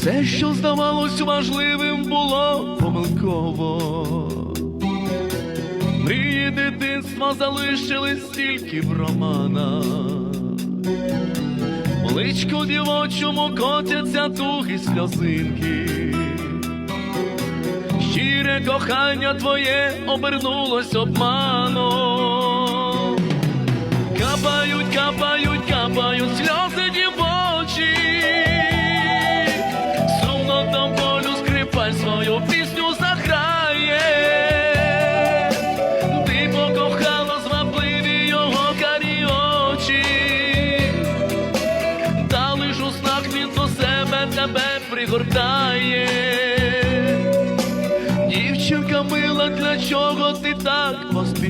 Все, що здавалось важливим, було помилково. Мрії дитинства залишились тільки в романах. личку дівочому котяться тугі сльозинки. Щире кохання твоє обернулось обманом. Капаю тебе пригортає, дівчинка мила, для чого ти так поспішаєш?